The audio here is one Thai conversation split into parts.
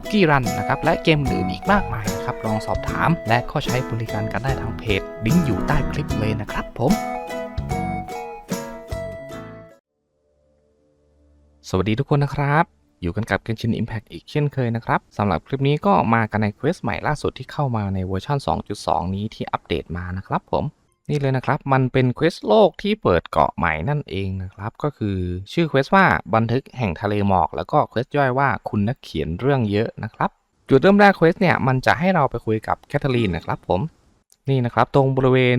คุกกี้รันนะครับและเกมอื่นอีกมากมายนะครับลองสอบถาม และก็ใช้บริการกันได้ทางเพจลิงก์อยู่ใต้คลิปเลยนะครับผมสวัสดีทุกคนนะครับ อยู่กันกับ Genshin Impact อีกเช่นเคยนะครับสำหรับคลิปนี้ก็มากันในเควสใหม่ล่าสุดที่เข้ามาในเวอร์ชัน2.2 นี้ที่อัปเดตมานะครับผม นี่เลยนะครับ มันเป็นเควสโลกที่เปิดเกาะใหม่นั่นเองนะครับ ก็คือชื่อเควสว่าบันทึกแห่งทะเลหมอก แล้วก็เควสย่อยว่าคุณนักเขียนเรื่องเยอะนะครับ จุดเริ่มแรกเควสเนี่ยมันจะให้เราไปคุยกับแคทเธอรีนนะครับผมนี่นะครับ ตรงบริเวณ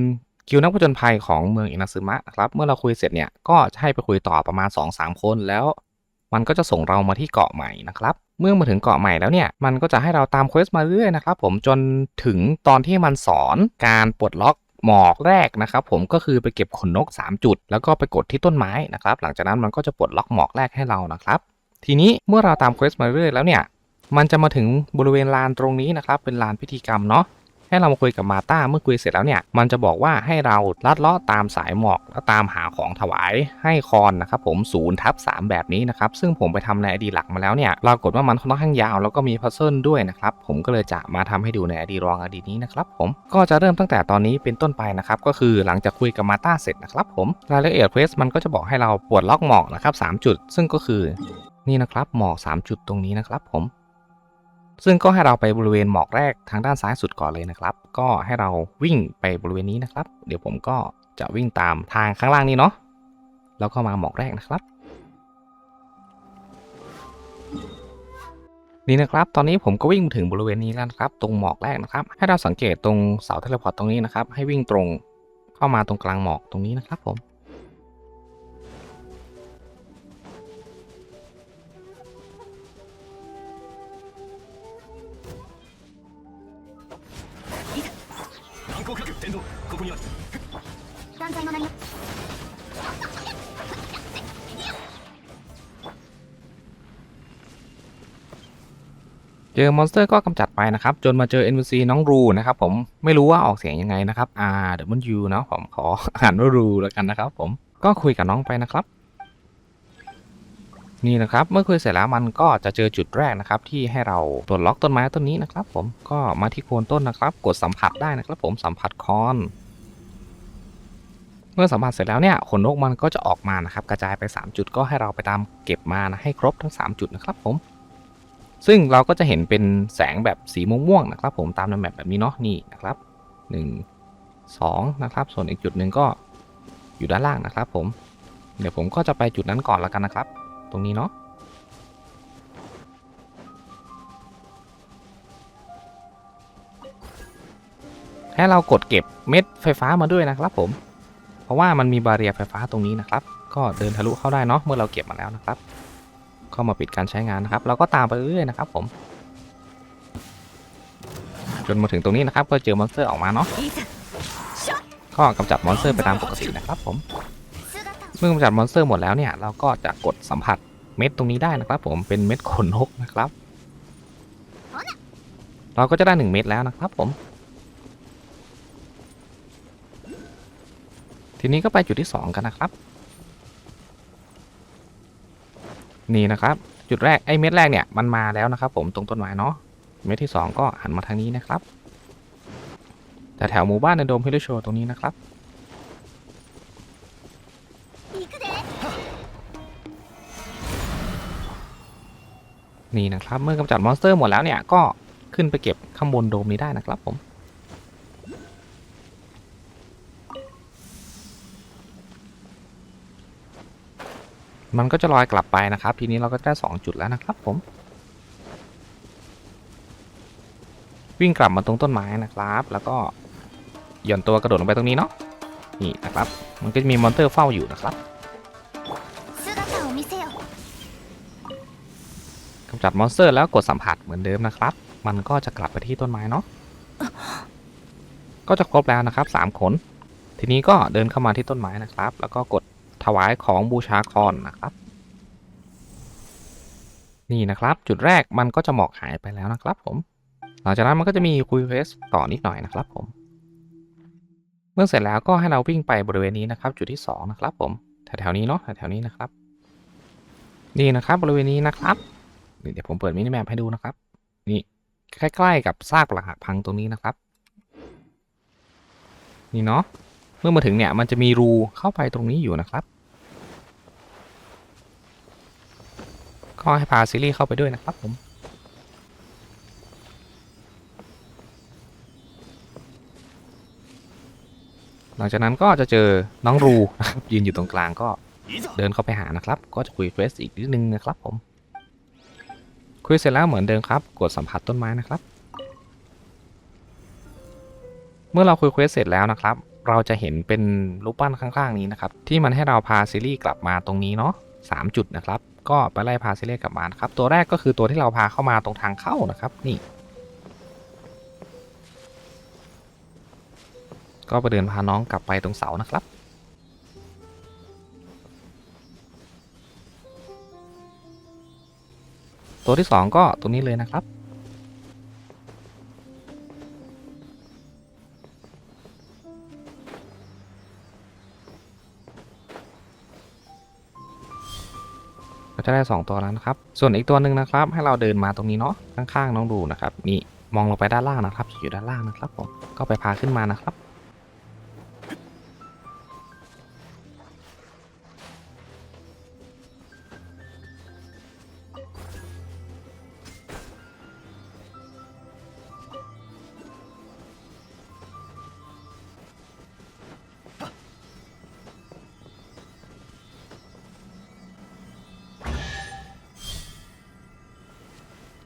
กิวนักผจญภัยของเมืองอินาซึมะนะครับ เมื่อเราคุยเสร็จเนี่ยก็จะให้ไปคุยต่อประมาณ 2-3 คนแล้ว มันก็จะส่งเรามาที่เกาะใหม่นะครับเมื่อมาถึงเกาะใหม่แล้วเนี่ย มันก็จะให้เราตามเควสมาเรื่อยนะครับผมจนถึงตอนที่มันสอนการปลดล็อก หมอกแรกนะครับผมก็คือไปเก็บขนนก 3 จุด แล้วก็ไปกดที่ต้นไม้นะครับ หลังจากนั้นมันก็จะปลดล็อกหมอกแรกให้เรานะครับ ทีนี้เมื่อเราตามเควสมาเรื่อยแล้วเนี่ย มันจะมาถึงบริเวณลานตรงนี้นะครับ เป็นลานพิธีกรรมเนาะ ให้เรามาคุยกับมาต้าเมื่อคุยเสร็จแล้วเนี่ยมันจะบอกว่าให้เราลัดเลาะตามสายหมอกแล้วตามหาของถวายให้คอนนะครับผมศูนย์ทับสามแบบนี้นะครับซึ่งผมไปทำในอดีหลักมาแล้วเนี่ยปรากฏว่ามันค่อนข้างยาวแล้วก็มีพัซเซิลด้วยนะครับผมก็เลยจะมาทำให้ดูในอดีรองอดีนี้นะครับผมก็จะเริ่มตั้งแต่ตอนนี้เป็นต้นไปนะครับก็คือหลังจากคุยกับมาต้าเสร็จนะครับผมรายละเอียดเควสมันก็จะบอกให้เราปลดล็อกหมอกนะครับสามจุด ซึ่งก็คือนี่นะครับหมอกสามจุดตรงนี้นะครับผม ซึ่งก็ให้เราไปบริเวณหมอกแรกทางด้านซ้ายสุดก่อนเลยนะครับ ก็ให้เราวิ่งไปบริเวณนี้นะครับ เดี๋ยวผมก็จะวิ่งตามทางข้างล่างนี้เนาะแล้วก็มาหมอกแรกนะครับ นี่นะครับ ตอนนี้ผมก็วิ่งถึงบริเวณนี้แล้วนะครับ ตรงหมอกแรกนะครับ ให้เราสังเกตตรงเสาเทเลพอร์ตตรงนี้นะครับ ให้วิ่งตรงเข้ามาตรงกลางหมอกตรงนี้นะครับผม เจอมอนสเตอร์ก็กำจัดไปนะครับ จนมาเจอ NPC น้องรูนะครับผมไม่รู้ว่าออกเสียงยังไงนะครับ R W เนาะผมขออ่านว่ารูแล้วกันนะครับ ผมก็คุยกับน้องไปนะครับ นี่นะครับ เมื่อคุยเสร็จแล้วมันก็จะเจอจุดแรกนะครับ ที่ให้เราปลดล็อกต้นไม้ต้นนี้นะครับ ผมก็มาที่โคนต้นนะครับ กดสัมผัสได้นะครับ ผมสัมผัสคอน มื่อสัมผัสเสร็จแล้วเนี่ยขนนกมันก็จะออกมานะครับกระจายไป 3 จุดก็ให้เราไปตามเก็บมานะให้ครบทั้ง 3 จุดนะครับผม ซึ่งเราก็จะเห็นเป็นแสงแบบสีม่วงๆนะครับ ผมตามในแมปแบบนี้เนาะนี่นะครับ 1 2 นะครับ ส่วนอีกจุดหนึ่งก็อยู่ด้านล่างนะครับ ผม เดี๋ยวผมก็จะไปจุดนั้นก่อนแล้วกันนะครับ ตรงนี้เนาะให้เรากดเก็บเม็ดไฟฟ้ามาด้วยนะครับผม ราะว่ามันมีบาเรียไฟฟ้าตรงนี้นะครับ ก็เดินทะลุเข้าได้เนาะเมื่อเราเก็บมาแล้วนะครับก็มาปิดการใช้งานนะครับ เราก็ตามไปเรื่อยๆนะครับ ผม จนมาถึงตรงนี้นะครับ ก็เจอมอนสเตอร์ออกมาเนาะก็กำจัดมอนสเตอร์ไปตามปกตินะครับ ผมเมื่อกำจัดมอนสเตอร์หมดแล้วเนี่ยเราก็จะกดสัมผัสเม็ดตรงนี้ได้นะครับ ผมเป็นเม็ดขนนกนะครับ เราก็จะได้ 1 เม็ดแล้วนะครับ ผม ทีนี้ก็ไปจุดที่ 2 กันนะครับ นี่นะครับ จุดแรกไอ้เม็ดแรกเนี่ยมันมาแล้วนะครับ ผมตรงต้นไม้เนาะเม็ดที่ 2 ก็หันมาทางนี้นะครับแต่แถวหมู่บ้านในโดมฮิลิโชตรงนี้นะครับนี่นะครับ เมื่อกำจัดมอนสเตอร์หมดแล้วเนี่ยก็ขึ้นไปเก็บข้างบนโดมนี้ได้นะครับผม มันก็จะลอยกลับไปนะครับ ทีนี้เราก็ได้2จุดแล้วนะครับผม วิ่งกลับมาตรงต้นไม้นะครับ แล้วก็หย่อนตัวกระโดดลงไปตรงนี้เนาะนี่นะครับ มันก็จะมีมอนเตอร์เฝ้าอยู่นะครับกำจัดมอนสเตอร์แล้วกดสัมผัสเหมือนเดิมนะครับ มันก็จะกลับไปที่ต้นไม้เนาะก็จะครบแล้วนะครับ3ขนทีนี้ก็เดินเข้ามาที่ต้นไม้นะครับ แล้วก็กด ถวายของบูชาคอนนะครับ นี่นะครับ จุดแรกมันก็จะหมอกหายไปแล้วนะครับ ผม หลังจากนั้นมันก็จะมีคุยเควสต่อนิดหน่อยนะครับ ผม เมื่อเสร็จแล้วก็ให้เราวิ่งไปบริเวณนี้นะครับ จุดที่ 2 นะครับ ผมแถวๆนี้เนาะแถวๆนี้นะครับ นี่นะครับบริเวณนี้นะครับเดี๋ยวผมเปิดมินิแมปให้ดูนะครับ นี่ใกล้ๆกับซากปรักหักพังตรงนี้นะครับ นี่เนาะเมื่อมาถึงเนี่ยมันจะมีรูเข้าไปตรงนี้อยู่นะครับ ก็ให้พาซิลี่เข้าไปด้วยนะครับผมหลังจากนั้นก็จะเจอน้องรูนะครับยืนอยู่ตรงกลางก็เดินเข้าไปหานะครับ ก็จะคุยเควสอีกนิดนึงนะครับผม คุยเสร็จแล้วเหมือนเดิมครับ กดสัมผัสต้นไม้นะครับ เมื่อเราคุยเควสเสร็จแล้วนะครับ เราจะเห็นเป็นรูปปั้นข้างๆนี้นะครับ ที่มันให้เราพาซิลี่กลับมาตรงนี้เนาะ สามจุดนะครับ ก็ไปไล่พาซิลี่กลับมานะครับ ตัวแรกก็คือตัวที่เราพาเข้ามาตรงทางเข้านะครับนี่ ก็ไปเดินพาน้องกลับไปตรงเสานะครับตัวที่ 2 ก็ตัวนี้เลยนะครับ ก็จะได้ 2 ตัวแล้วนะครับ ส่วนอีกตัวหนึ่งนะครับ ให้เราเดินมาตรงนี้เนาะข้างๆน้องดูนะครับนี่มองลงไปด้านล่างนะครับ อยู่ด้านล่างนะครับผมก็ไปพาขึ้นมานะครับ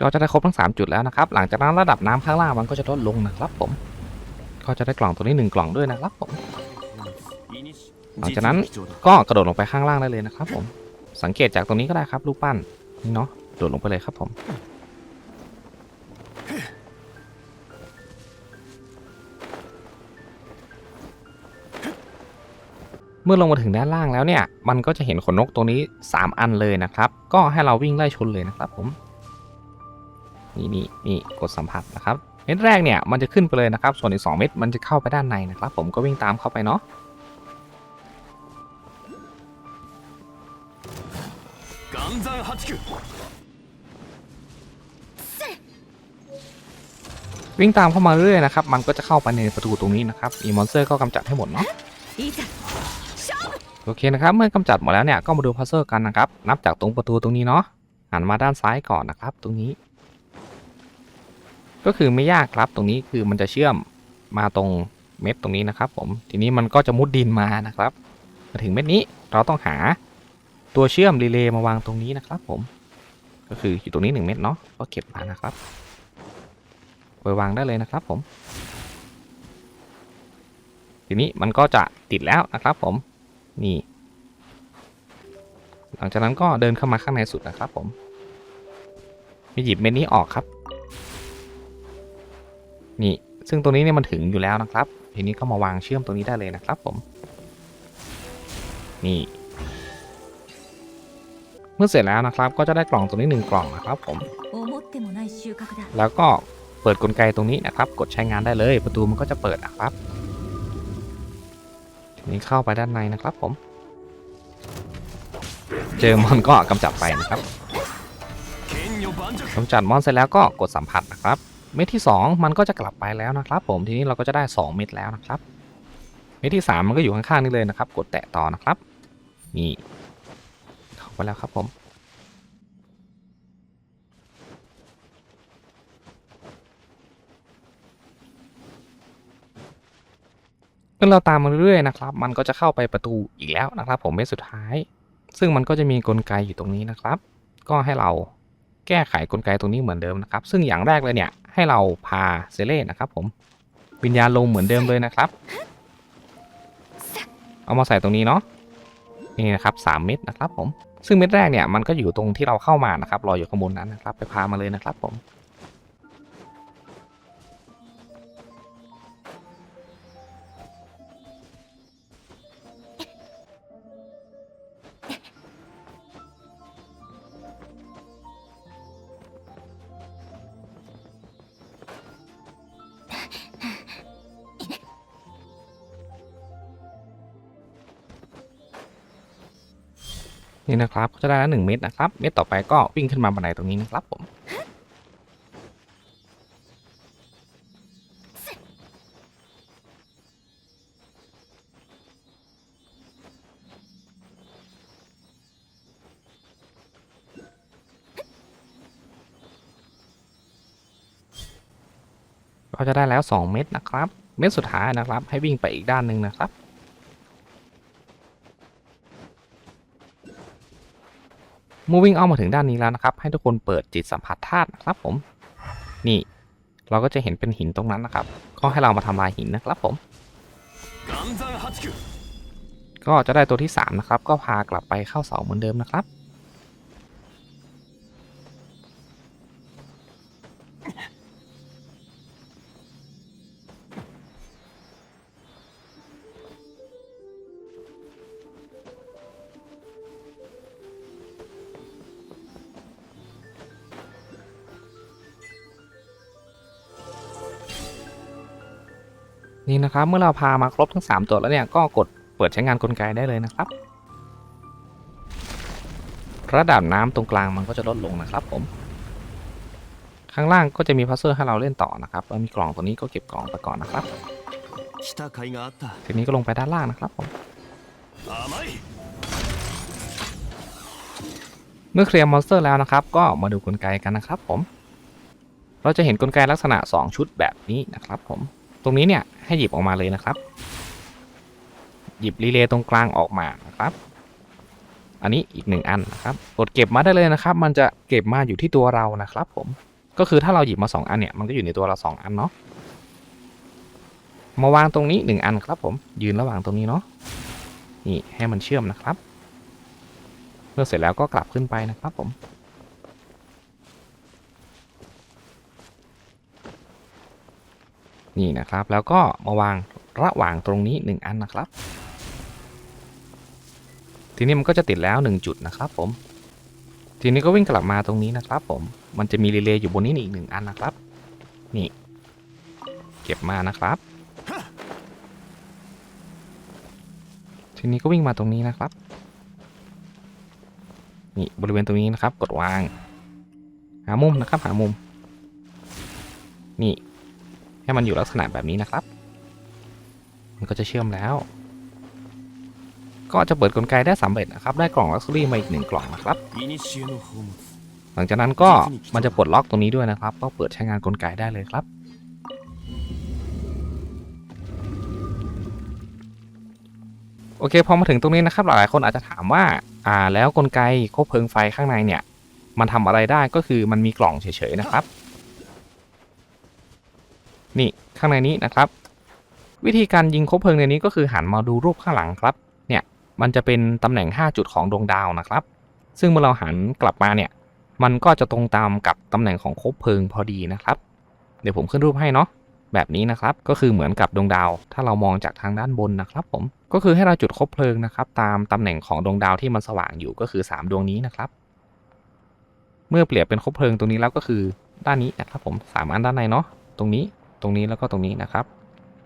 ก็จะได้ครบทั้ง 3 จุดแล้วนะครับ หลังจากนั้นระดับน้ำข้างล่างมันก็จะลดลงนะครับผม ก็จะได้กล่องตัวนี้ 1 กล่องด้วยนะครับผม หลังจากนั้นก็กระโดดลงไปข้างล่างได้เลยนะครับผม สังเกตจากตรงนี้ก็ได้ครับรูปปั้นนี่เนาะ โดดลงไปเลยครับผมเมื่อลงมาถึงด้านล่างแล้วเนี่ย มันก็จะเห็นขนนกตัวนี้ 3 อันเลยนะครับ ก็ให้เราวิ่งไล่ชนเลยนะครับผม นี่นี่นี่กดสัมผัสนะครับเม็ดแรกเนี่ยมันจะขึ้นไปเลยนะครับ ส่วนอีก2เม็ดมันจะเข้าไปด้านในนะครับ ผมก็วิ่งตามเข้าไปเนาะวิ่งตามเข้ามาเรื่อยนะครับ มันก็จะเข้าไปในประตูตรงนี้นะครับอีมอนสเตอร์ก็กำจัดให้หมดเนาะโอเคนะครับ เมื่อกำจัดหมดแล้วเนี่ยก็มาดูพัซเซอร์กันนะครับ นับจากตรงประตูตรงนี้เนาะหันมาด้านซ้ายก่อนนะครับ ตรงนี้ ก็คือไม่ยากครับตรงนี้คือมันจะเชื่อมมาตรงเม็ดตรงนี้นะครับผมทีนี้มันก็จะมุดดินมานะครับ มาถึงเม็ดนี้เราต้องหาตัวเชื่อมรีเลย์มาวางตรงนี้นะครับผม ก็คืออยู่ตรงนี้หนึ่งเม็ดเนาะก็เก็บมานะครับไปวางได้เลยนะครับผม ทีนี้มันก็จะติดแล้วนะครับผมนี่หลังจากนั้นก็เดินเข้ามาข้างในสุดนะครับผมไปหยิบเม็ดนี้ออกครับ นี่ ซึ่งตรงนี้เนี่ยมันถึงอยู่แล้วนะครับ ทีนี้ก็มาวางเชื่อมตรงนี้ได้เลยนะครับผม นี่ เมื่อเสร็จแล้วนะครับ ก็จะได้กล่องตรงนี้1กล่องนะครับผม แล้วก็เปิดกลไกตรงนี้นะครับ กดใช้งานได้เลย ประตูมันก็จะเปิดนะครับ ทีนี้เข้าไปด้านในนะครับผม เจอมอนก็กำจัดไปนะครับกำจัดมอนเสร็จแล้วก็กดสัมผัสนะครับ เม็ดที่ 2 มันก็จะกลับไปแล้วนะครับ ผมทีนี้เราก็จะได้ 2 เม็ดแล้วนะครับ เม็ดที่ 3 มันก็อยู่ข้างๆนี้เลยนะครับ กดแตะต่อนะครับ นี่เข้าไปแล้วครับผมเมื่อเราตามมาเรื่อยๆนะครับ มันก็จะเข้าไปประตูอีกแล้วนะครับ ผมเม็ดสุดท้าย ซึ่งมันก็จะมีกลไกอยู่ตรงนี้นะครับ ก็ให้เราแก้ไขกลไกตรงนี้เหมือนเดิมนะครับ ซึ่งอย่างแรกเลยเนี่ย ให้เราพาเซเล่นะครับผมวิญญาณลงเหมือนเดิมเลยนะครับ เอามาใส่ตรงนี้เนาะนี่นะครับสามเม็ดนะครับผมซึ่งเม็ดแรกเนี่ยมันก็อยู่ตรงที่เราเข้ามานะครับรออยู่ข้างบนนั้นนะครับ ไปพามาเลยนะครับผม นี่นะครับก็จะได้แล้วหนึ่งเม็ดนะครับ เม็ดต่อไปก็วิ่งขึ้นมาบันไดตรงนี้นะครับผมก็จะได้แล้ว 2 เม็ดนะครับ เม็ดสุดท้ายนะครับ ให้วิ่งไปอีกด้านหนึ่งนะครับ เมื่อวิ่งอ้อมมาถึงด้านนี้แล้วนะครับ ให้ทุกคนเปิดจิตสัมผัสธาตุนะครับผม นี่ เราก็จะเห็นเป็นหินตรงนั้นนะครับก็ให้เรามาทำลายหินนะครับผม ก็จะได้ตัวที่ 3 นะครับ ก็พากลับไปเข้าเสาเหมือนเดิมนะครับ นี่นะครับเมื่อเราพามาครบทั้ง 3 ตัวแล้วเนี่ยก็กดเปิดใช้งานกลไกได้เลยนะครับ ระดับน้ำตรงกลางมันก็จะลดลงนะครับผม ข้างล่างก็จะมีพัซเซอร์ให้เราเล่นต่อนะครับมีกล่องตัวนี้ก็เก็บกล่องไปก่อนนะครับทีนี้ก็ลงไปด้านล่างนะครับผมเมื่อเคลียร์มอนสเตอร์แล้วนะครับ ก็มาดูกลไกกันนะครับผม เราจะเห็นกลไกลักษณะ 2 ชุดแบบนี้นะครับผม ตรงนี้เนี่ยให้หยิบออกมาเลยนะครับ หยิบรีเลย์ตรงกลางออกมานะครับ อันนี้อีกหนึ่งอันนะครับกดเก็บมาได้เลยนะครับ มันจะเก็บมาอยู่ที่ตัวเรานะครับ ผม ก็คือถ้าเราหยิบมา 2 อันเนี่ยมันก็อยู่ในตัวเรา 2 อันเนาะ มาวางตรงนี้ 1 อันครับผม ยืนระหว่างตรงนี้เนาะ นี่ให้มันเชื่อมนะครับ เมื่อเสร็จแล้วก็กลับขึ้นไปนะครับผม นี่นะครับ แล้วก็มาวางระหว่างตรงนี้หนึ่งอันนะครับ ทีนี้มันก็จะติดแล้วหนึ่งจุดนะครับผม ทีนี้ก็วิ่งกลับมาตรงนี้นะครับผม มันจะมีรีเลย์อยู่บนนี้อีกหนึ่งอันนะครับ นี่ เก็บมานะครับ ทีนี้ก็วิ่งมาตรงนี้นะครับ นี่บริเวณตรงนี้นะครับ กดวาง หามุมนะครับ หามุม นี่ ให้มันอยู่ลักษณะแบบนี้นะครับ มันก็จะเชื่อมแล้ว ก็จะเปิดกลไกได้สำเร็จนะครับ ได้กล่องลักซ์รี่มาอีกหนึ่งกล่องนะครับ หลังจากนั้นก็มันจะปลดล็อกตรงนี้ด้วยนะครับ ก็เปิดใช้งานกลไกได้เลยครับ โอเคพอมาถึงตรงนี้นะครับ หลายๆคนอาจจะถามว่า อ่าแล้วกลไกควบเพลิงไฟข้างในเนี่ย มันทำอะไรได้ก็คือมันมีกล่องเฉยๆนะครับ นี่ข้างในนี้นะครับ วิธีการยิงคบเพลิงในนี้ก็คือหันมาดูรูปข้างหลังครับเนี่ยมันจะเป็นตำแหน่ง 5 จุดของดวงดาวนะครับ ซึ่งเมื่อเราหันกลับมาเนี่ยมันก็จะตรงตามกับตำแหน่งของคบเพลิงพอดีนะครับ เดี๋ยวผมขึ้นรูปให้เนาะแบบนี้นะครับก็คือเหมือนกับดวงดาว ถ้าเรามองจากทางด้านบนนะครับ ผมก็คือให้เราจุดคบเพลิงนะครับตามตำแหน่งของดวงดาวที่มันสว่างอยู่ก็คือ 3 ดวงนี้นะครับ เมื่อเปรียบเป็นคบเพลิงตรงนี้แล้วก็คือด้านนี้นะครับ ผมสามอันด้านในเนาะตรงนี้ ตรงนี้แล้วก็ตรงนี้นะครับ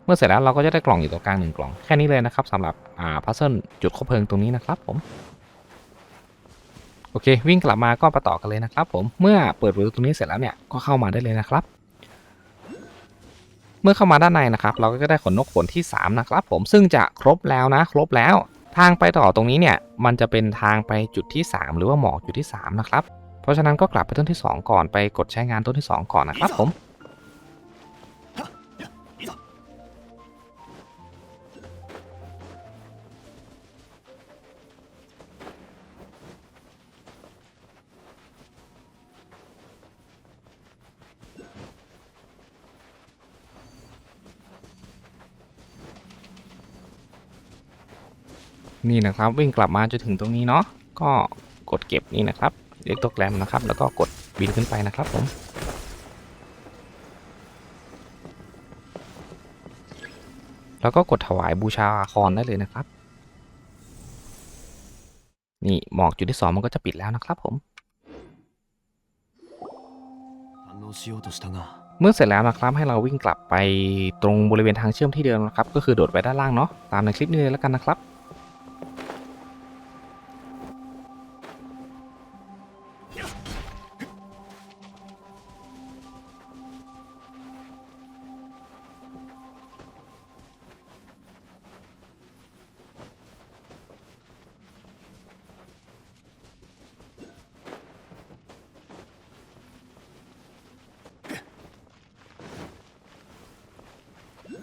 เมื่อเสร็จแล้วเราก็จะได้กล่องอยู่ตรงกลางหนึ่งกล่องแค่นี้เลยนะครับสำหรับอ่าพัซเซิลจุดคบเพลิงตรงนี้นะครับผมโอเค วิ่งกลับมาก็ไปต่อกันเลยนะครับ ผมเมื่อเปิดประตูตรงนี้เสร็จแล้วเนี่ยก็เข้ามาได้เลยนะครับ เมื่อเข้ามาด้านในนะครับ เราก็จะได้ขนนกขนที่ 3 นะครับ ผมซึ่งจะครบแล้วนะ ครบแล้วทางไปต่อตรงนี้เนี่ยมันจะเป็นทางไปจุดที่ 3 หรือว่าหมอกจุดที่ 3 นะครับ เพราะฉะนั้นก็กลับไปต้นที่ 2 ก่อนไปกดใช้งานต้นที่ 2 ก่อนนะครับผม นี่นะครับวิ่งกลับมาจนถึงตรงนี้เนาะก็กดเก็บนี่นะครับเล็กตัวแกรมนะครับ แล้วก็กดบินขึ้นไปนะครับผมแล้วก็กดถวายบูชาคอนได้เลยนะครับ นี่หมอกจุดที่สองมันก็จะปิดแล้วนะครับผม เมื่อเสร็จแล้วนะครับให้เราวิ่งกลับไปตรงบริเวณทางเชื่อมที่เดิมนะครับ ก็คือโดดไปด้านล่างเนาะตามในคลิปนี้เลยแล้วกันนะครับ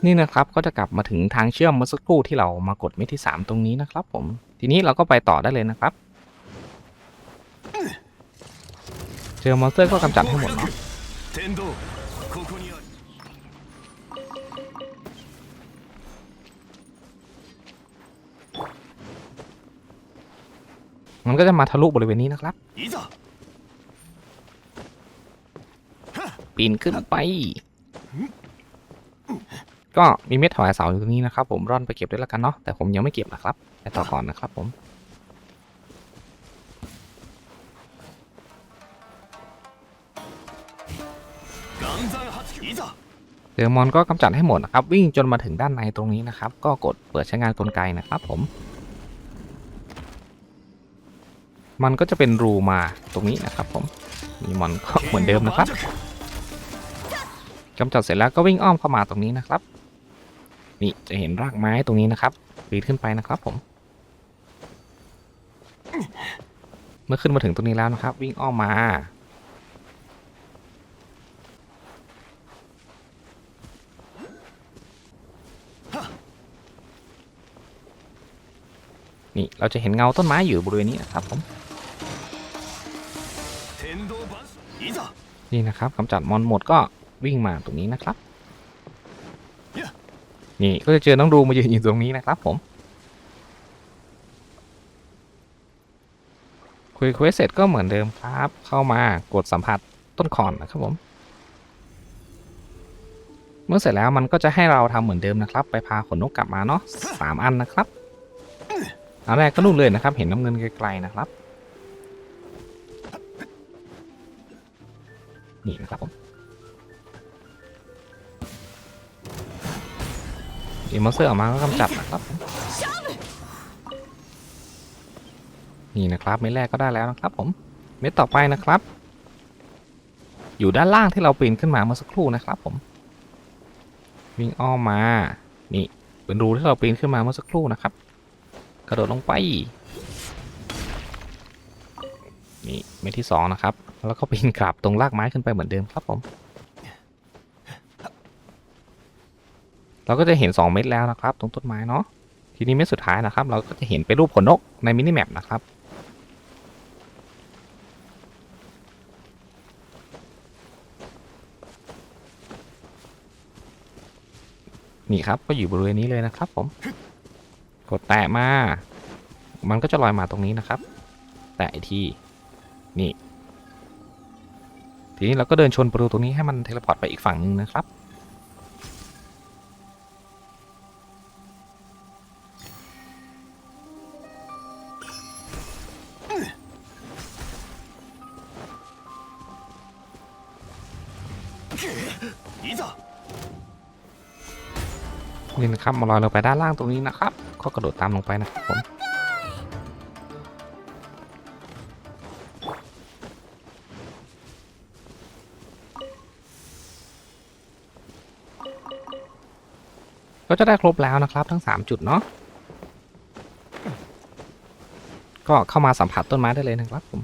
นี่นะครับก็จะกลับมาถึงทางเชื่อมเมื่อสักครู่ที่เรามากดเม็ดที่ 3 ตรงนี้นะครับผม ทีนี้เราก็ไปต่อได้เลยนะครับ เจอมอนสเตอร์ก็กำจัดให้หมดเนาะมันก็จะมาทะลุบริเวณนี้นะครับ ปีนขึ้นไป ก็มีเม็ดถอยเสาอยู่ตรงนี้นะครับผมร่อนไปเก็บด้วยละกันเนาะแต่ผมยังไม่เก็บนะครับไปต่อก่อนนะครับผมเดอร์มอนก็กำจัดให้หมดนะครับ วิ่งจนมาถึงด้านในตรงนี้นะครับ ก็กดเปิดใช้งานกลไกนะครับผม มันก็จะเป็นรูมาตรงนี้นะครับผม มีมอนก็เหมือนเดิมนะครับกำจัดเสร็จแล้วก็วิ่งอ้อมเข้ามาตรงนี้นะครับ นี่จะเห็นรากไม้ตรงนี้นะครับปีนขึ้นไปนะครับผม เมื่อขึ้นมาถึงตรงนี้แล้วนะครับ วิ่งอ้อมมา นี่เราจะเห็นเงาต้นไม้อยู่บริเวณนี้นะครับผมนี่นะครับกำจัดมอนหมดก็วิ่งมาตรงนี้นะครับ นี่ก็จะเจอน้องดูมายืนอยู่ตรงนี้นะครับผม คุยเควสเสร็จก็เหมือนเดิมครับ เข้ามากดสัมผัสต้นคอนนะครับผม เมื่อเสร็จแล้วมันก็จะให้เราทำเหมือนเดิมนะครับ ไปพาขนนกกลับมาเนาะสามอันนะครับอันแรกก็นู่นเลยนะครับ เห็นน้ำเงินไกลๆนะครับ นี่นะครับผม อีมอนสเตอร์ออกมาก็กำจัดนะครับ นี่นะครับเม็ดแรกก็ได้แล้วนะครับ ผม เม็ดต่อไปนะครับ อยู่ด้านล่างที่เราปีนขึ้นมาเมื่อสักครู่นะครับผม วิ่งอ้อมมา นี่เป็นรูที่เราปีนขึ้นมาเมื่อสักครู่นะครับ กระโดดลงไป นี่เม็ดที่สองนะครับ แล้วก็ปีนกลับตรงรากไม้ขึ้นไปเหมือนเดิมครับผม เราก็จะเห็น 2 เม็ดแล้วนะครับ ตรงต้นไม้เนาะทีนี้เม็ดสุดท้ายนะครับ เราก็จะเห็นเป็นรูปขนนกในมินิแมปนะครับนี่ครับก็อยู่บริเวณนี้เลยนะครับผม กดแตะมา มันก็จะลอยมาตรงนี้นะครับ แตะอีกทีนี่ ทีนี้เราก็เดินชนประตูตรงนี้ให้มันเทเลพอร์ตไปอีกฝั่งหนึ่งนะครับ ครับมาลอยลงไปด้านล่างตรงนี้นะครับ ก็กระโดดตามลงไปนะครับผมก็จะได้ครบแล้วนะครับทั้ง 3 จุดเนาะ ก็เข้ามาสัมผัสต้นไม้ได้เลยนะครับผม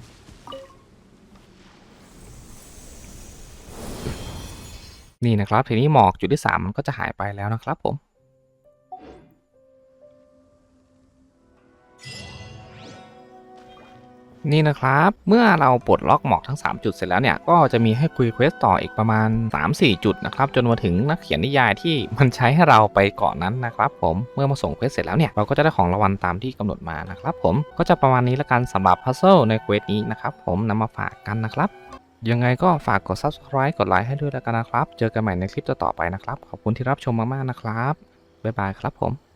นี่นะครับ ทีนี้หมอกจุดที่ 3 มันก็จะหายไปแล้วนะครับผม นี่นะครับ เมื่อเราปลดล็อกหมอกทั้ง 3 จุดเสร็จแล้วเนี่ย ก็จะมีให้คุยเควสต่ออีกประมาณ 3-4 จุดนะครับ จนมาถึงนักเขียนนิยายที่มันใช้ให้เราไปเกาะนั้นนะครับผมเมื่อมาส่งเควสเสร็จแล้วเนี่ย เราก็จะได้ของรางวัลตามที่กำหนดมานะครับผมก็จะประมาณนี้ละกันสำหรับพัซเซิลในเควสนี้นะครับผมนำมาฝากกันนะครับ ยังไงก็ฝากกด subscribe กดไลค์ให้ด้วยแล้วกันนะครับ เจอกันใหม่ในคลิปต่อๆไปนะครับ ขอบคุณที่รับชมมากๆนะครับบ๊ายบายครับผม